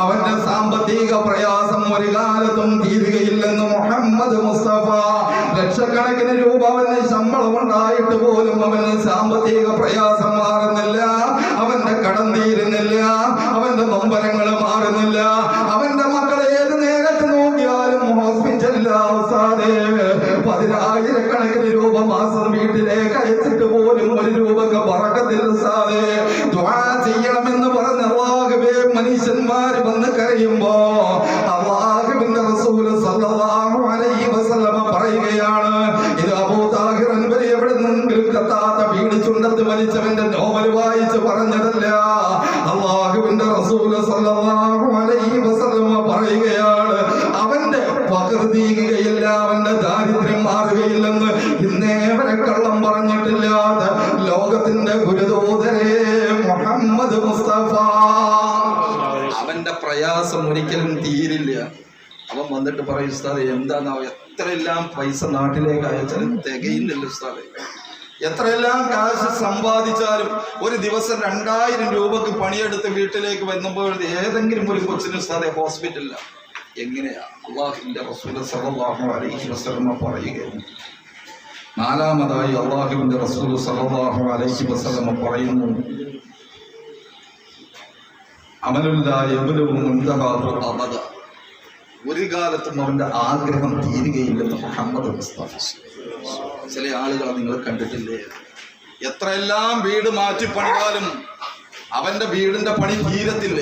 അവന്റെ സാമ്പത്തിക പ്രയാസം ഒരു കാലത്തും തീരുകയില്ലെന്ന് മുഹമ്മദ് മുസ്തഫ. ലക്ഷക്കണക്കിന് രൂപ അവന് ശമ്പളം ഉണ്ടായിട്ട് പോലും അവന് സാമ്പത്തിക പ്രയാസം മാറുന്നില്ല. അവന്റെ കടം തീരുന്നില്ല. അവന്റെ നൊമ്പരങ്ങൾ മാറുന്നില്ല. അവന്റെ മക്കൾ ഏത് നേരത്ത് നോക്കിയാലും ഹോസ്പിറ്റലില്ല അവസാനേ പതിനായിരക്കണക്കിന് രൂപ മാസം വീട്ടിലേക്ക് അയച്ചിട്ട് പോലും ഒരു രൂപക്ക് പറക്കത്തില്ല പറഞ്ഞ അള്ളാഹുവേ മനുഷ്യന്മാർ വന്ന് കരയുമ്പോ അള്ളാഹുവിന്റെ റസൂൽ സല്ലല്ലാഹു അലൈഹി വസല്ലമ പറയുകയാണ് ഇത് അബൂ താഹിർ അൻവരി എവിടെ നിന്നെങ്കിലും കത്താത്ത വീട് ചുണ്ടത്ത് വലിച്ചവന്റെ നോവൽ വായിച്ച് പറഞ്ഞതല്ല. അള്ളാഹുവിന്റെ റസൂൽ സല്ലല്ലാഹു അലൈഹി വസല്ലമ പറയുകയാണ് അവന്റെ പകർതിയുകയില്ല അവന്റെ ദാരിദ്ര്യം മാറുകയില്ലെന്ന് ഇന്നേ വരെ കള്ളം പറഞ്ഞിട്ടില്ലാതെ ലോകത്തിന്റെ ഗുരുദൂതരെ മുഹമ്മദ് മുസ്തഫ പ്രയാസം ഒരിക്കലും തീരില്ല. അവൻ വന്നിട്ട് പറയും ഉസ്താദെ എന്താണാവോ എത്രയെല്ലാം പൈസ നാട്ടിലേക്ക് അയച്ചാലും തികയില്ലല്ലോ ഉസ്താദെ. എത്രയെല്ലാം കാശ് സമ്പാദിച്ചാലും ഒരു ദിവസം രണ്ടായിരം രൂപക്ക് പണിയെടുത്ത് വീട്ടിലേക്ക് വരുമ്പോൾ ഏതെങ്കിലും ഒരു കൊച്ചിന് ഉസ്താദെ ഹോസ്പിറ്റലില്ല എങ്ങനെയാ? സല്ലല്ലാഹു അലൈഹി പറയുകയാണ്. നാലാമതായി അള്ളാഹുവിന്റെ റസൂൽ അലൈഹി പറയുന്നു അമലുല്ലായ അബദ ഒരു കാലത്തും അവന്റെ ആഗ്രഹം തീരുകയില്ലെന്ന് മുഹമ്മദ് ചില ആളുകളെ നിങ്ങൾ കണ്ടിട്ടില്ലേ? എത്രയെല്ലാം വീട് മാറ്റി പണിതാലും അവന്റെ വീടിന്റെ പണി തീരത്തില്ല.